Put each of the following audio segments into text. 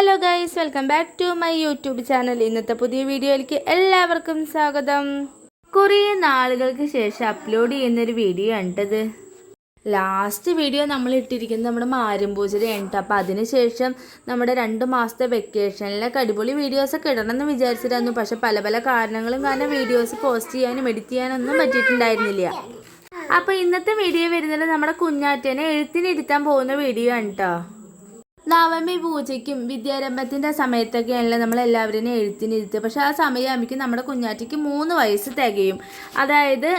Hello guys welcome back to my YouTube channel ഇന്നത്തെ പുതിയ വീഡിയോയിലേക്ക് എല്ലാവർക്കും സ്വാഗതം. കുറേ നാളുകൾക്ക് ശേഷം അപ്ലോഡ് ചെയ്യുന്നൊരു വീഡിയോ ഉണ്ടത് ലാസ്റ്റ് വീഡിയോ നമ്മൾ ഇട്ടിരിക്കുന്നത് നമ്മുടെ മാരുംപൂജയാണ് കേട്ടോ അപ്പോൾ അതിനുശേഷം നമ്മുടെ രണ്ട് മാസത്തെ വെക്കേഷനിലൊക്കെ അടിപൊളി വീഡിയോസൊക്കെ ഇടണം എന്ന് വിചാരിച്ചിട്ടായിരുന്നു. പക്ഷെ പല പല കാരണങ്ങളും കാരണം വീഡിയോസ് പോസ്റ്റ് ചെയ്യാനും എഡിറ്റ് ചെയ്യാനൊന്നും പറ്റിയിട്ടുണ്ടായിരുന്നില്ല. അപ്പോൾ ഇന്നത്തെ വീഡിയോ വരുന്നത് നമ്മുടെ കുഞ്ഞാറ്റേനെ എഴുത്തിനിരുത്താൻ പോകുന്ന വീഡിയോ ആണ് കേട്ടോ നവമി പൂജയ്ക്കും വിദ്യാരംഭത്തിന്റെ സമയത്തൊക്കെയാണല്ലോ നമ്മൾ എല്ലാവരും എഴുത്തിനിരുത്തുക പക്ഷേ ആ സമയമാകുമ്പോൾ നമ്മുടെ കുഞ്ഞാറ്റയ്ക്ക് മൂന്ന് വയസ്സ് തികയും. അതായത്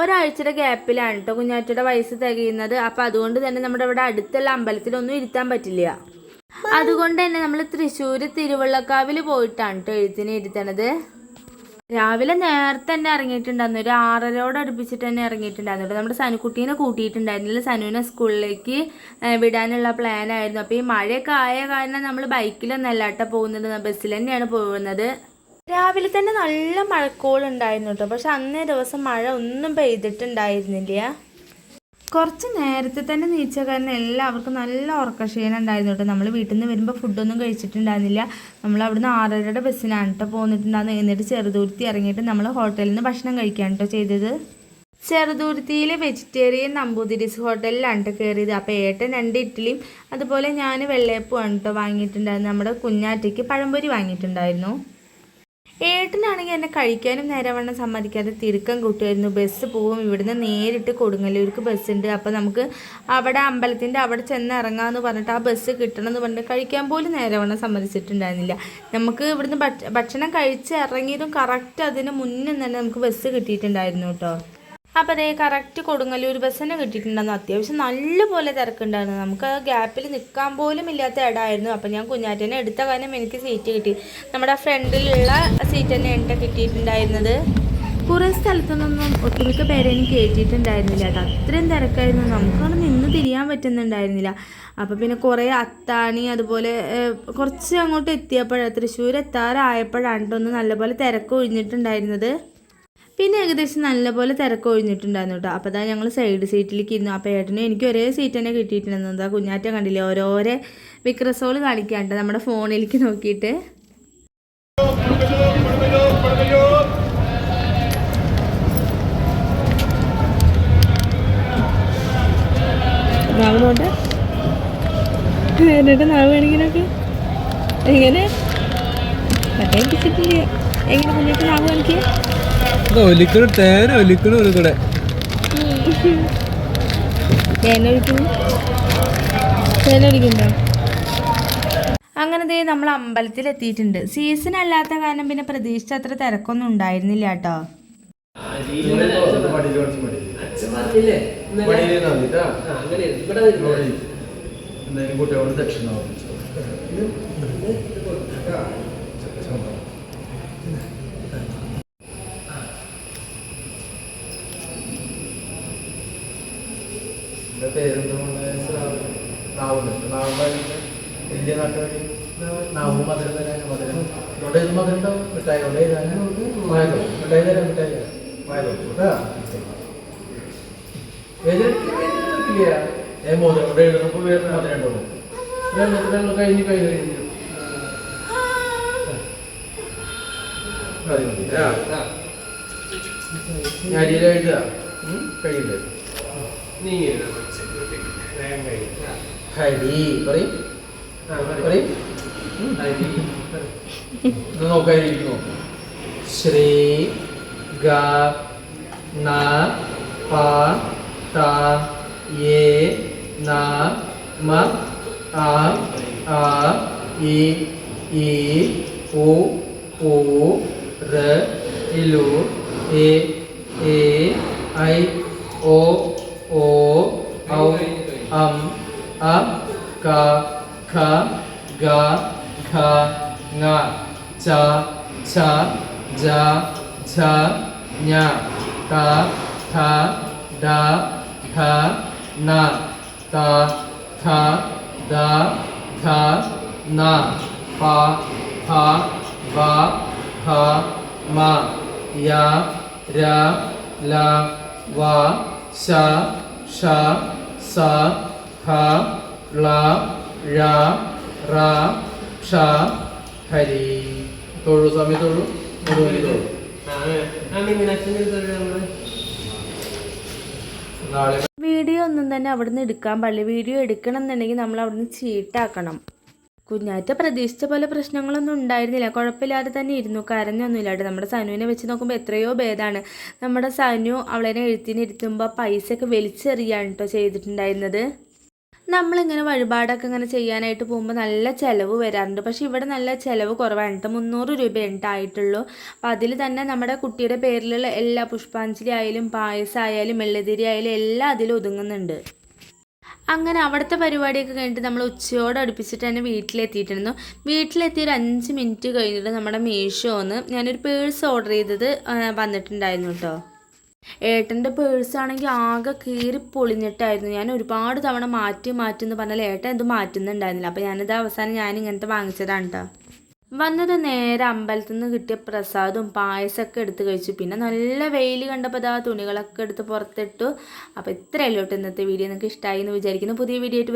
ഒരാഴ്ചയുടെ ഗ്യാപ്പിലാണ് കേട്ടോ കുഞ്ഞാറ്റയുടെ വയസ്സ് തികയുന്നത്. അപ്പോൾ അതുകൊണ്ട് തന്നെ നമ്മുടെ ഇവിടെ അടുത്തുള്ള അമ്പലത്തിലൊന്നും ഇരുത്താൻ പറ്റില്ല. അതുകൊണ്ട് തന്നെ നമ്മൾ തൃശ്ശൂർ തിരുവള്ളക്കാവിൽ പോയിട്ടാണ് കേട്ടോ എഴുത്തിനെ ഇരുത്തണത്. രാവിലെ നേരത്തെ തന്നെ ഇറങ്ങിയിട്ടുണ്ടായിരുന്നു. ഒരു ആറരയോട് അടുപ്പിച്ചിട്ട് തന്നെ ഇറങ്ങിയിട്ടുണ്ടായിരുന്നു. കേട്ടോ. നമ്മുടെ സനുക്കുട്ടീനെ കൂട്ടിയിട്ടുണ്ടായിരുന്നില്ല സനുവിനെ സ്കൂളിലേക്ക് വിടാനുള്ള പ്ലാൻ ആയിരുന്നു. അപ്പോൾ ഈ മഴയൊക്കെ ആയ കാരണം നമ്മൾ ബൈക്കിലൊന്നല്ല കേട്ടോ പോകുന്നത്. ബസ്സിൽ തന്നെയാണ് പോകുന്നത്. രാവിലെ തന്നെ നല്ല മഴക്കോളുണ്ടായിരുന്നു കേട്ടോ. പക്ഷെ അന്നേ ദിവസം മഴ ഒന്നും പെയ്തിട്ടുണ്ടായിരുന്നില്ല. കുറച്ച് നേരത്തെ തന്നെ നീച്ച കാരണം എല്ലാവർക്കും നല്ല ഉറക്കക്ഷീണം ഉണ്ടായിരുന്നു കേട്ടോ. നമ്മൾ വീട്ടിൽ നിന്ന് വരുമ്പോൾ ഫുഡൊന്നും കഴിച്ചിട്ടുണ്ടായിരുന്നില്ല. നമ്മൾ അവിടുന്ന് ആറരയുടെ ബസ്സിനാണ് കേട്ടോ പോന്നിട്ടുണ്ടായിരുന്നു. എന്നിട്ട് ചെറുതുരുത്തി ഇറങ്ങിയിട്ട് നമ്മൾ ഹോട്ടലിൽ നിന്ന് ഭക്ഷണം കഴിക്കുകയാണ് കേട്ടോ ചെയ്തത്. ചെറുതുരുത്തിയിലെ വെജിറ്റേറിയൻ നമ്പൂതിരിസ് ഹോട്ടലിലാണ് കേട്ടോ കയറിയത് അപ്പോൾ ഏട്ടൻ രണ്ട് ഇഡ്ഡലിയും അതുപോലെ ഞാൻ വെള്ളയപ്പമാണ് കേട്ടോ വാങ്ങിയിട്ടുണ്ടായിരുന്നു. നമ്മുടെ കുഞ്ഞാറ്റയ്ക്ക് പഴംപൊരി വാങ്ങിയിട്ടുണ്ടായിരുന്നു. ഏട്ടനാണെങ്കിൽ എന്നെ കഴിക്കാനും നേരവണ്ണം സമ്മതിക്കാതെ തിരുക്കം കൂട്ടുമായിരുന്നു. ബസ് പോവും ഇവിടുന്ന് നേരിട്ട് കൊടുങ്ങല്ലൂർക്ക് ബസ് ഉണ്ട്. അപ്പോൾ നമുക്ക് അവിടെ അമ്പലത്തിന്റെ അവിടെ ചെന്ന് ഇറങ്ങാമെന്ന് പറഞ്ഞിട്ട് ആ ബസ് കിട്ടണം എന്ന് പറഞ്ഞിട്ട് കഴിക്കാൻ പോലും നേരവണ്ണം സമ്മതിച്ചിട്ടുണ്ടായിരുന്നില്ല. നമുക്ക് ഇവിടുന്ന് ഭക്ഷ- ഭക്ഷണം കഴിച്ച് ഇറങ്ങിയതും കറക്റ്റ് അതിന് മുന്നേ തന്നെ നമുക്ക് ബസ് കിട്ടിയിട്ടുണ്ടായിരുന്നു കേട്ടോ. അപ്പോൾ അതേ കറക്റ്റ് കൊടുങ്ങല്ലൂർ ബസ് തന്നെ കിട്ടിയിട്ടുണ്ടായിരുന്നു അത്യാവശ്യം നല്ലപോലെ തിരക്കുണ്ടായിരുന്നു. നമുക്ക് ഗ്യാപ്പിൽ നിൽക്കാൻ പോലും ഇല്ലാത്ത ഇടമായിരുന്നു. അപ്പോൾ ഞാൻ കുഞ്ഞാറ്റനെ എടുത്ത കാര്യം എനിക്ക് സീറ്റ് കിട്ടി. നമ്മുടെ ഫ്രണ്ടിലുള്ള സീറ്റ് തന്നെ എന്റെ കിട്ടിയിട്ടുണ്ടായിരുന്നത്. കുറേ സ്ഥലത്തുനിന്നൊന്നും ഒട്ടുമിക്ക പേരെയും കയറ്റിയിട്ടുണ്ടായിരുന്നില്ല കേട്ടോ. അത്രയും തിരക്കായിരുന്നു. നമുക്കവിടെ നിന്ന് തിരിയാൻ പറ്റുന്നുണ്ടായിരുന്നില്ല. അപ്പോൾ പിന്നെ കുറേ അത്താണി അതുപോലെ കുറച്ച് അങ്ങോട്ട് എത്തിയപ്പോഴാണ് തൃശ്ശൂർ എത്താറായപ്പോഴാണ് ഒന്ന് നല്ലപോലെ തിരക്ക് ഒഴിഞ്ഞിട്ടുണ്ടായിരുന്നത്. പിന്നെ ഏകദേശം നല്ലപോലെ തിരക്ക് ഒഴിഞ്ഞിട്ടുണ്ടായിരുന്നു കേട്ടോ. അപ്പോൾ അതാ ഞങ്ങൾ സൈഡ് സീറ്റിലേക്ക് ഇരുന്നു അപ്പോൾ ഏട്ടനും എനിക്ക് ഒരേ സീറ്റ് തന്നെ കിട്ടിയിട്ടുണ്ടായിരുന്നു. എന്താ കുഞ്ഞാറ്റ കണ്ടില്ലേ? ഓരോരോ വിക്രസോൾ കാണിക്കാണ്ട് നമ്മുടെ ഫോണിലേക്ക് നോക്കിയിട്ട്. കാണിക്കാനൊക്കെ എങ്ങനെ? എങ്ങനെ കുഞ്ഞിട്ട് നാവ് കാണിക്കുക ഒലിക്കണ തേന ഒലിക്കണ ഒലിക്കടെ അങ്ങനെ ദേ നമ്മൾ അമ്പലത്തിൽ എത്തിയിട്ടുണ്ട് സീസൺ അല്ലാത്ത കാരണം പിന്നെ പ്രതീക്ഷിച്ച അത്ര തിരക്കൊന്നും ഉണ്ടായിരുന്നില്ല കേട്ടോ. കുട്ടിയോട് ദക്ഷിണ വലിയ നാട്ടുകാരി നാവും മധുരം തരാനും മധുരം. ഇവിടെ ഇത് മധുരം മിഠായി. ഇവിടെ എഴുതാനും വായതോ മിഠായി തരാം മിഠായി തരാം. വായതോ കേട്ടാ എതിർക്കില്ല ഏ മോദം ഇവിടെ എഴുതുമ്പോൾ വേറെ മധുരം കഴിയില്ല? ഹരി പറയും പറയും ഇത് നോക്കാതിരിക്കുന്നു ശ്രീ ഗ ന പ ത യേ ന മ ആ ആ ഇ ഈ ഉ ഉ ര ഇലു എ എ ഐ ഓ ഓ ഔ अम, अ, क, ख, ग ख ङ च, छ, ज, छ, ञ, त, थ, ड ढ न, त, थ, द ध न, प फ व ह म, य, र, ल, व, श श സ ഹ ള ഴ റ ക്ഷ ഹരി തൊഴു സമയം തൊഴു മുഴുവൻ തൊഴു നാളെ വീഡിയോ ഒന്നും തന്നെ അവിടുന്ന് എടുക്കാൻ പാടില്ല. വീഡിയോ എടുക്കണം എന്നുണ്ടെങ്കിൽ നമ്മൾ അവിടുന്ന് ചീട്ടാക്കണം. കുഞ്ഞാറ്റ പ്രതീക്ഷിച്ച പോലെ പ്രശ്നങ്ങളൊന്നും ഉണ്ടായിരുന്നില്ല. കുഴപ്പമില്ലാതെ തന്നെ ഇരുന്നു. കരഞ്ഞൊന്നുമില്ല. കേട്ടോ നമ്മുടെ സനുവിനെ വെച്ച് നോക്കുമ്പോൾ എത്രയോ ഭേദമാണ് നമ്മുടെ സനു അവളെ എഴുത്തിനിരുത്തുമ്പോൾ പൈസയൊക്കെ വലിച്ചെറിയാണ് കേട്ടോ ചെയ്തിട്ടുണ്ടായിരുന്നത്. നമ്മളിങ്ങനെ വഴിപാടൊക്കെ ഇങ്ങനെ ചെയ്യാനായിട്ട് പോകുമ്പോൾ നല്ല ചിലവ് വരാറുണ്ട്. പക്ഷേ ഇവിടെ നല്ല ചിലവ് കുറവാണ്. കേട്ടോ മുന്നൂറ് ഉണ്ടായിട്ടുള്ളൂ ആയിട്ടുള്ളൂ. അപ്പം അതിൽ തന്നെ നമ്മുടെ കുട്ടിയുടെ പേരിലുള്ള എല്ലാ പുഷ്പാഞ്ജലി ആയാലും പായസം ആയാലും മെള്ളതിരി ആയാലും എല്ലാം അതിൽ ഒതുങ്ങുന്നുണ്ട്. അങ്ങനെ അവിടുത്തെ പരിപാടിയൊക്കെ കഴിഞ്ഞിട്ട് നമ്മൾ ഉച്ചയോട് അടുപ്പിച്ചിട്ട് തന്നെ വീട്ടിലെത്തിയിട്ടിരുന്നു. വീട്ടിലെത്തി ഒരു അഞ്ച് മിനിറ്റ് കഴിഞ്ഞിട്ട് നമ്മുടെ മീഷോന്ന് ഞാനൊരു പേഴ്സ് ഓർഡർ ചെയ്തത് വന്നിട്ടുണ്ടായിരുന്നു കേട്ടോ. ഏട്ടന്റെ പേഴ്സ് ആണെങ്കിൽ ആകെ കീറി പൊളിഞ്ഞിട്ടായിരുന്നു. ഞാൻ ഒരുപാട് തവണ മാറ്റി മാറ്റി എന്ന് പറഞ്ഞാൽ ഏട്ടൻ ഇത് മാറ്റുന്നുണ്ടായിരുന്നില്ല. അപ്പോൾ ഞാനിത് അവസാനം ഞാൻ ഇങ്ങനത്തെ വാങ്ങിച്ചതാണ് കേട്ടോ. വന്നത് നേരെ അമ്പലത്തിൽ നിന്ന് കിട്ടിയ പ്രസാദും പായസമൊക്കെ എടുത്ത് കഴിച്ചു. പിന്നെ നല്ല വെയിൽ കണ്ടപ്പോൾ ആ തുണികളൊക്കെ എടുത്ത് പുറത്തിട്ടു. അപ്പോൾ ഇത്രയല്ലോട്ട് ഇന്നത്തെ വീഡിയോ. നിങ്ങൾക്ക് ഇഷ്ടമായി എന്ന് വിചാരിക്കുന്നു. പുതിയ വീഡിയോ ആയിട്ട്